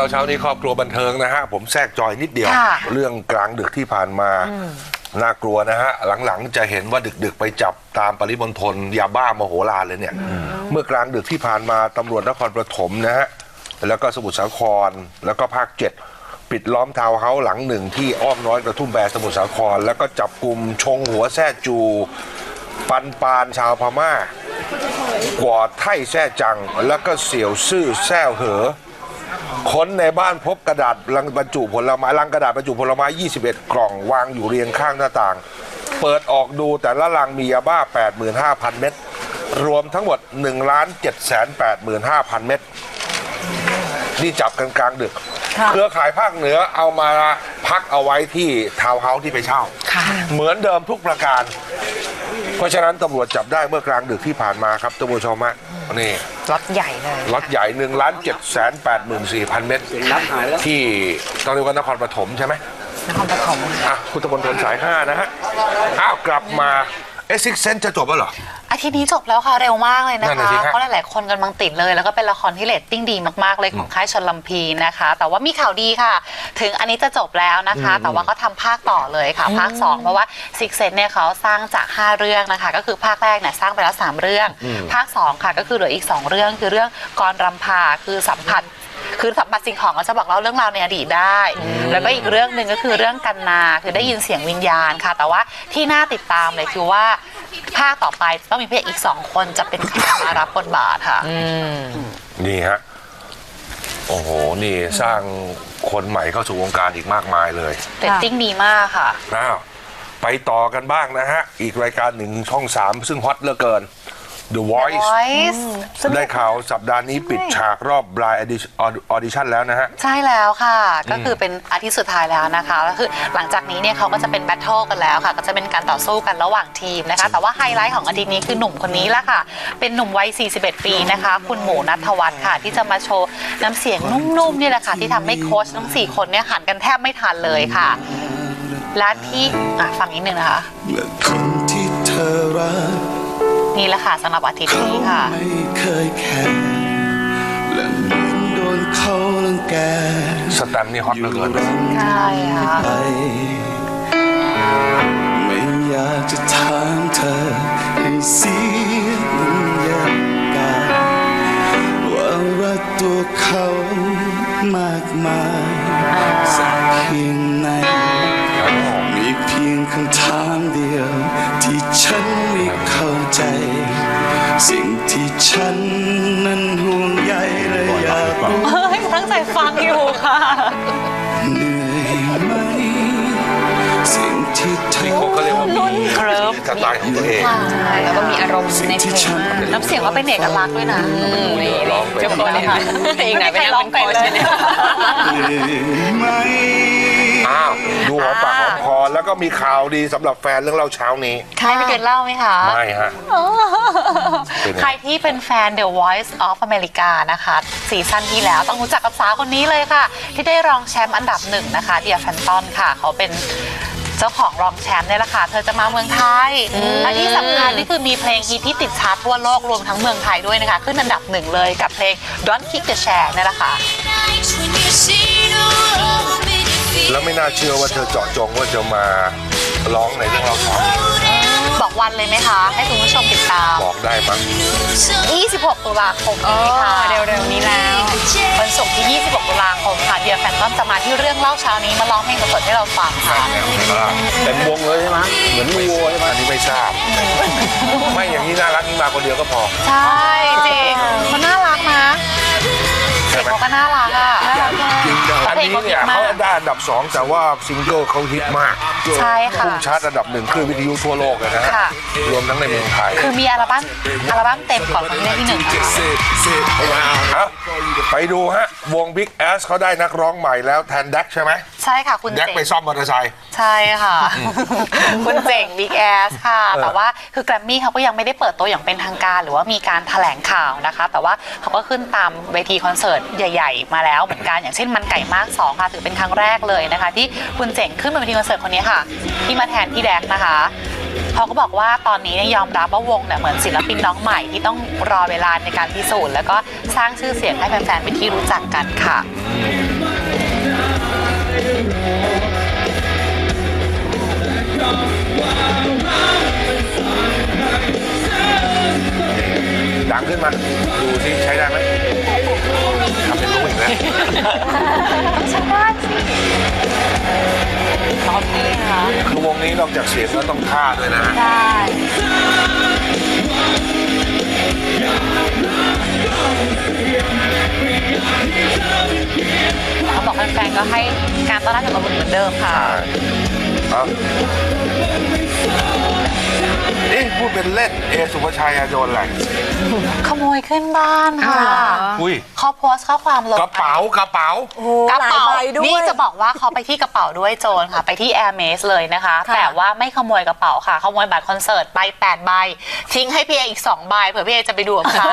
เราเช้านี้ครอบครัวบันเทิงนะฮะ ผมแทรกจอยนิดเดียว ค่ะเรื่องกลางดึกที่ผ่านมาน่ากลัวนะฮะ หลังๆจะเห็นว่าดึกๆไปจับตามปริมณฑลยาบ้ามโหฬารเลยเนี่ย เมื่อกลางดึกที่ผ่านมาตำรวจนครปฐมนะฮะ แล้วก็สมุทรสาครแล้วก็ภาคเจ็ดปิดล้อมทาวน์เฮาส์หลังหนึ่งที่อ้อมน้อยกระทุ่มแบนสมุทรสาคร แล้วก็จับกลุ่มชงหัวแซ่จู ปันปานชาวพม่ากวอดไท่แซ่จัง แล้วก็เสี่ยวซื่อแซ่เหอ ค้นในบ้านพบกระดาษลังบรรจุผลไม้ลังกระดาษบรรจุผลไม้ 21 กล่องวางอยู่เรียงข้างหน้าต่าง เปิดออกดูแต่ละลังมียาบ้า 85,000 เม็ดรวมทั้งหมด1ล้าน785,000 เม็ดนี่จับกันกลางดึก เครือข่ายภาคเหนือเอามาพักเอาไว้ที่ทาวน์เฮาส์ที่ไปเช่าค่ะเหมือนเดิมทุกประการ เพราะฉะนั้นตำรวจจับได้เมื่อกลางดึกที่ผ่านมาครับท่านผู้ชมฮะนี่รถใหญ่เลยล็อตใหญ่หนึ่งล้านเจ็ดแสนแปดหมื่นสี่พันเมตรที่ต้องเรียกว่านครปฐมใช่ไหมนครปฐมอะพุทธมณฑลสายห้านะฮะอ้าวกลับมาเอซิกเซนจะจบแล้วเหรออา ทิตย์นี้จบแล้วค่ะเร็วมากเลยนะนั่นน่ะคะสิฮะ เพราะหลายๆคนกำลังติดเลย แล้วก็เป็นละครที่เรตติ้งดีมากๆเลยของค่ายชนลำพีนะคะ แต่ว่ามีข่าวดีค่ะ ถึงอันนี้จะจบแล้วนะคะ แต่ว่าเขาทำภาคต่อเลยค่ะ ภาค 2 เพราะว่าซิกเซนเนี่ยเขาสร้างจาก 5 เรื่องนะคะ ก็คือภาคแรกเนี่ยสร้างไปแล้ว 3 เรื่อง ภาค 2 ค่ะก็คือเหลืออีก 2 เรื่องคือเรื่องกรรำพาคือสัมผัส คือสัมผัสสิ่งของเราจะบอกเล่าเรื่องราวในอดีตได้ แล้วก็อีกเรื่องหนึ่งก็คือเรื่องกันนา คือได้ยินเสียงวิญญาณค่ะ แต่ว่าที่น่าติดตามเลยคือว่า ภาคต่อไปต้องมีพระเอกอีกสองคนจะเป็นใครมารับบทบาทค่ะ นี่ฮะ โอ้โห นี่สร้างคนใหม่เข้าสู่วงการอีกมากมายเลยเรตติ้งดีมากค่ะ อ้าว ไปต่อกันบ้างนะฮะ อีกรายการหนึ่งช่องสามซึ่งฮอตเหลือเกิน The Voice Voice ได้ข่าวสัปดาห์นี้ปิดฉากรอบ Blind Audition แล้วนะฮะ ใช่แล้วค่ะ ก็คือเป็นอาทิตย์สุดท้ายแล้วนะคะแล้วคือหลังจากนี้เนี่ยเขาก็จะเป็นแบทเทิลกันแล้วค่ะ ก็จะเป็นการต่อสู้กันระหว่างทีมนะคะ แต่ว่าไฮไลท์ของอาทิตย์นี้คือหนุ่มคนนี้ละค่ะ เป็นหนุ่มวัย 41 ปีนะคะ คุณหมูนัทวัฒน์ค่ะ ที่จะมาโชว์น้ำเสียงนุ่มๆนี่แหละค่ะที่ทำให้โค้ชทั้ง4คนเนี่ยหันกันแทบไม่ทันเลยค่ะ และที่อะฟังนิดนึงนะคะ และคนที่เธอรัก นี่แหละค่ะสำหรับอาทิตย์เขานี้ค่ะ ไม่เคยแคร์และเหมือนโดนเขาลังแกสแตมป์นี่ฮอตเหลือเกินใช่ค่ะไปไม่อยากจะถามเธอให้เสียบรรยากาศว่ารักตัวเขามากมายสักเพียงไหน มีเพียงคำถามเดียว ที่ฉันไม่เข้าใจ สิ่งที่ฉันนั้นห่วงใยและอยากรู้เฮ้ยตั้งใจฟังอยู่ค่ะ เหนื่อยไหม สิ่งที่เธอเขาก็เรียกว่ามีเคลิ้มสไตล์ของตัวเองใช่แล้วก็มีอารมณ์สิ่งในเพลที่งฉันน้ำเสียงก็เป็นเอกลักษณ์ด้วยนะนี่ร้องไปจบแล้วค่ะเพลงไหนไปนั่งเป็นโค้ชเนี่ยเหนื่อยไหม อ้าวดูหอมปากหอมคอแล้วก็มีข่าวดีสำหรับแฟนเรื่องเล่าเช้านี้ให้พี่เกดเล่าไหมคะ ไม่ฮะ เป็นไง ใครที่เป็นแฟน The Voice of America นะคะซีซั่นที่แล้วต้องรู้จักกับสาวคนนี้เลยค่ะ ที่ได้รองแชมป์อันดับหนึ่งนะคะเดียแฟนตอนค่ะ เขาเป็นเจ้าของรองแชมป์เนี่ยแหละค่ะ เธอจะมาเมืองไทยและที่สำคัญนี่คือมีเพลงฮิตที่ติดชาร์ตทั่วโลกรวมทั้งเมืองไทยด้วยนะคะ ขึ้นอันดับหนึ่งเลยกับเพลง Don't Kick the Chair เนี่ยแหละค่ะ แล้วไม่น่าเชื่อว่าเธอเจาะจงว่าจะมาร้องในเรื่องเล่าเช้านี้บอกวันเลยไหมคะ ให้คุณผู้ชมติดตาม บอกได้มั้ง26 ตุลาคมนี้ค่ะเร็วๆนี้แล้ววันศุกร์ที่ 26 ตุลาคมค่ะเดียแฟนตอมจะมาที่เรื่องเล่าเช้านี้มาร้องเพลงสดๆให้เราฟังค่ะเป็นวงเลยใช่ไหมเหมือนวัวใช่ไหมอันนี้ไม่ทราบ ไม่อย่างนี้น่ารักนี่มาคนเดียวก็พอ ใช่ อันนี้เนี่ยเขาได้อันดับสองแต่ว่าซิงเกิลเขาฮิตมากใช่ค่ะ พุ่งชาร์ตอันดับหนึ่งคลื่นวิทยุทั่วโลกเลยนะฮะค่ะ รวมทั้งในเมืองไทยคือมีอัลบั้มอัลบั้มเต็มก่อนคนที่ได้ที่หนึ่งนะคะครับ ไปดูฮะ วง Big Ass เขาได้นักร้องใหม่แล้วแทนแดกใช่ไหมใช่ค่ะคุณแดกเจ๋งไปซ่อมมอเตอร์ไซค์ ใช่ค่ะ คุณเจ๋งบิ๊กแอสค่ะเออแต่ว่าคือแกรมมี่เขาก็ยังไม่ได้เปิดตัวอย่างเป็นทางการ หรือว่ามีการแถลงข่าวนะคะ แต่ว่าเขาก็ขึ้นตามเวทีคอนเสิร์ตใหญ่ ๆ มาแล้วเหมือนกันอย่างเช่นมันไก่มากสองค่ะถือเป็นครั้งแรกเลยนะคะ ที่คุณเจ๋งขึ้นบนเวทีคอนเสิร์ตคนนี้ค่ะ ที่มาแทนพี่แดกนะคะ เขาก็บอกว่าตอนนี้เนี่ยยอมรับว่าวงเนี่ยเหมือนศิลปินน้องใหม่ที่ต้องรอเวลาในการพิสูจน์แล้วก็สร้างชื่อเสียงให้แฟนๆเป็นที่รู้จักกันค่ะ ดังขึ้นมา ดูซิใช้ได้ไหมทำเป็นรู้อีกแล้ว ต้องใช้ได้ สิตอนนี้ค่ะคือวงนี้นอกจากเสียงแล้วต้องท่าด้วยนะฮะใช่เขาบอกแฟนๆก็ให้การต้อนรับอย่างอบอุ่นเหมือนเดิมค่ะใช่ เอานี่พูดเป็นเล่นเอสุภาชัยอะโดนอะไรขโมยขึ้นบ้านค่ะอุ้ยเขาโพสต์ข้อความลงกระเป๋ากระเป๋าโอ้โหกระหลายเป๋าใบด้วยนี่จะบอกว่าเขาไปที่กระเป๋าด้วยโจรค่ะ ไปที่ Air m a s เลยนะคะค่ะแต่ว่าไม่ขโมยกระเป๋าค่ะขโมยบัตรคอนเสิร์ตไป8ใบทิ้งให้พี่เออีก2ใบเผื่อพี่เอจะไปดูกับใคร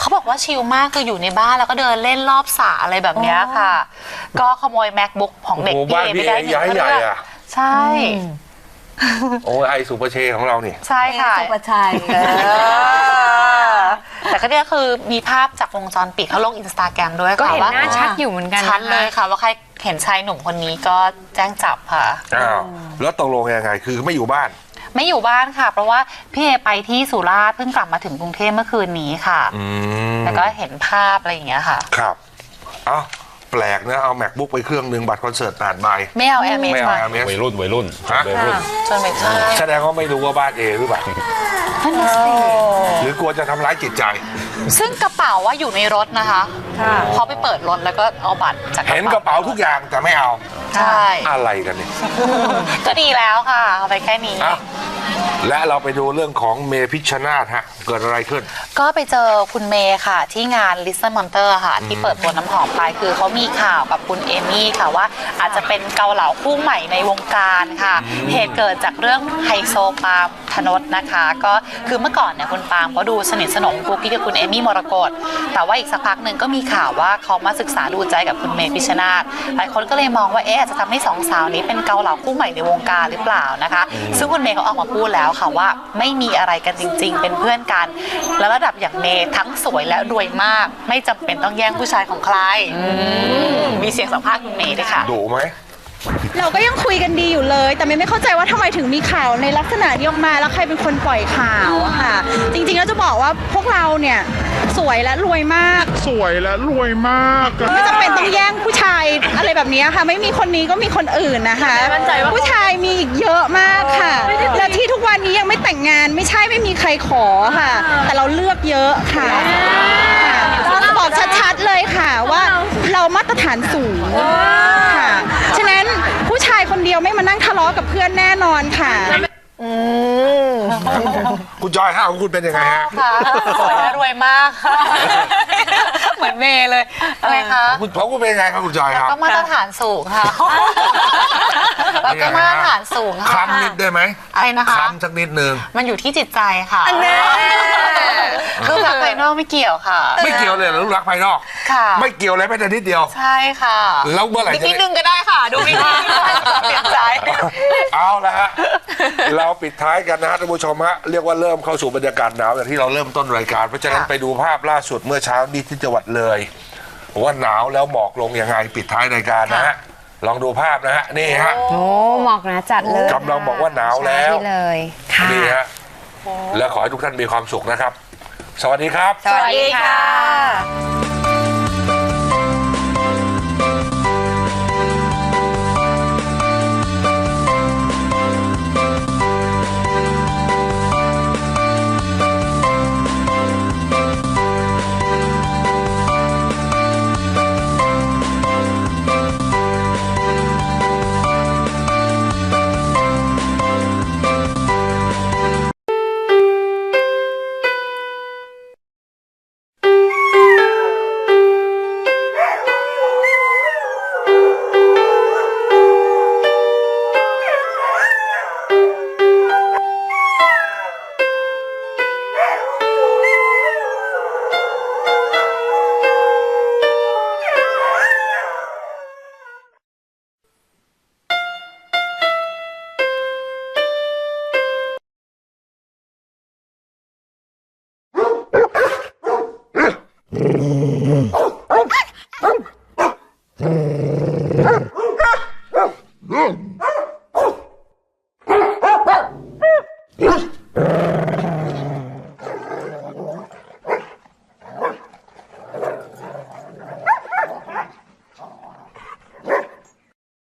เขาบอกว่าชิลมากคืออยู่ในบ้านแล้วก็เดินเล่นรอบสระอะไรแบบเนี้ยค่ะ ก็ขโมย macbook ของเด็กโอ้โหพี่บ้านเอพี่ไปได้เอย้ายใหญ่อะใช่ โอ้ยไอสุภาชัยของเรานี่ใช่ค่ะ สุภาชัย เออแต่ก็เนี่ยคือมีภาพจากวงจรปิดเขาลงอินสตาแกรมด้วยก็ค่ะเห็นว่าหน้าชัดอยู่เหมือนกันชัดนะคะเลยค่ะ ว่าใครเห็นชายหนุ่มคนนี้ก็แจ้งจับค่ะ อ้าวแล้วตกลงยังไงคือไม่อยู่บ้าน ไม่อยู่บ้านค่ะ เพราะว่าพี่เอไปที่สุราษฎร์เพิ่งกลับมาถึงกรุงเทพเมื่อคืนนี้ค่ะ อืมแล้วก็เห็นภาพอะไรอย่างเงี้ยค่ะ ครับ เอ้าแปลกนะ เอา macbook ไปเครื่องหนึ่งบัตรคอนเสิร์ตแปดใบไม่เอาแอร์เมสไม่เอามาแอร์เมสวัยรุ่นวัยรุ่นฮะ วัยรุ่น จนไปใช่แสดงว่าไม่รู้ว่าบ้านเอหรือเปล่า นั่นน่ะสิหรือกลัวจะทำร้ายจิตใจ ซึ่งกระเป๋าว่าอยู่ในรถนะคะค่ะเขาไปเปิดรถแล้วก็เอาบัตรจากเห็นกระเป๋าทุกอย่างแต่ไม่เอา ใช่ อะไรกันเนี่ย ก็ดีแล้วค่ะเอาไปแค่นี้ อะ และเราไปดูเรื่องของเมพิชชนาธฮะ เกิดอะไรขึ้น ก็ไปเจอคุณเมย์ค่ะ ที่งาน Listen Monster ค่ะ ที่เปิดตัวน้ำหอมไปคือเขามีข่าวกับคุณเอมี่ค่ะว่า อาจจะเป็นเกาเหลาคู่ใหม่ในวงการค่ะ เหตุเกิดจากเรื่องไฮโซปาล์มธนดนะคะ ก็คือเมื่อก่อนเนี่ยคุณปาล์มก็ดูสนิทสนมกุ๊กกิ๊กกับคุณเอมี่มรกตแต่ว่าอีกสักพักหนึ่งก็มีข่าวว่าเขามาศึกษาดูใจกับคุณเมย์พิชชนาธหลายคนก็เลยมองว่าเอ๊ะอาจจะทำให้สองสาวนี้เป็นเกาเหลาคู่ใหม่ในวงการหรือเปล่านะคะ ซึ่งคุณเมย์เขาออกมาพูดแล้วค่ะว่าไม่มีอะไรกันจริง ๆ เป็นเพื่อนกัน แล้วระดับอย่างเมย์ทั้งสวยและรวยมาก ไม่จำเป็นต้องแย่งผู้ชายของใครมีเสียงสัมภาษณ์คุณเมย์ด้วยค่ะ ดุไหม เราก็ยังคุยกันดีอยู่เลย แต่ไม่ไม่เข้าใจว่าทำไมถึงมีข่าวในลักษณะนี้ออกมาแล้วใครเป็นคนปล่อยข่าวอะค่ะ จริงๆแล้วจะบอกว่าพวกเราเนี่ยสวยและรวยมาก สวยและรวยมากอะไม่จำเป็นต้องแย่งผู้ชายอะไรแบบนี้ค่ะ ไม่มีคนนี้ก็มีคนอื่นนะคะ ผู้ชายมีอีกเยอะมากค่ะและที่ทุกวันนี้ยังไม่แต่งงานไม่ใช่ไม่มีใครขอค่ะ แต่เราเลือกเยอะค่ะค่ะบอกชัดๆเลยค่ะว่าเรามาตรฐานสูงะเลาะกับเพื่อนแน่นอนค่ะคุณจอยห้าของคุณเป็นยังไงฮะค่ะสวยและรวยมากเหมือนเมย์เลย อะไรคะคุณของคุณเป็นยังไงครับคุณจอยครับก็มาตรฐานสูงค่ะแล้วก็มาตรฐานสูงค่ะคำนิดได้ไหมอะไรนะคะคำสักนิดนึง มันอยู่ที่จิตใจค่ะรูปลักษณ์ภายนอกไม่เกี่ยวค่ะ ไม่เกี่ยวเลยเหรอรูปลักษณ์ภายนอก ค่ะ ไม่เกี่ยวเลยแม้แต่นิดเดียว ใช่ค่ะแล้วเมื่อไหร่จะนิดนึงก็ได้ ค่ะ ดูนิดนึงเปลี่ยนใจ เอาละฮะ เราปิดท้ายกันนะฮะท่านผู้ชมฮะ เรียกว่าเริ่มเข้าสู่บรรยากาศหนาวอย่างที่เราเริ่มต้นรายการ เพราะฉะนั้นค่ะไปดูภาพล่าสุดเมื่อเช้านี้ที่จังหวัดเลย ว่าหนาวแล้วหมอกลงยังไงปิดท้ายรายการนะฮะ ลองดูภาพนะฮะ นี่ฮะโอ้หมอกหนาจัดเลยกำลังบอกว่าหนาวแล้วใช่เลยค่ะนี่ฮะ แล้วขอให้ทุกท่านมีความสุขนะครับ สวัสดีครับ สวัสดีค่ะ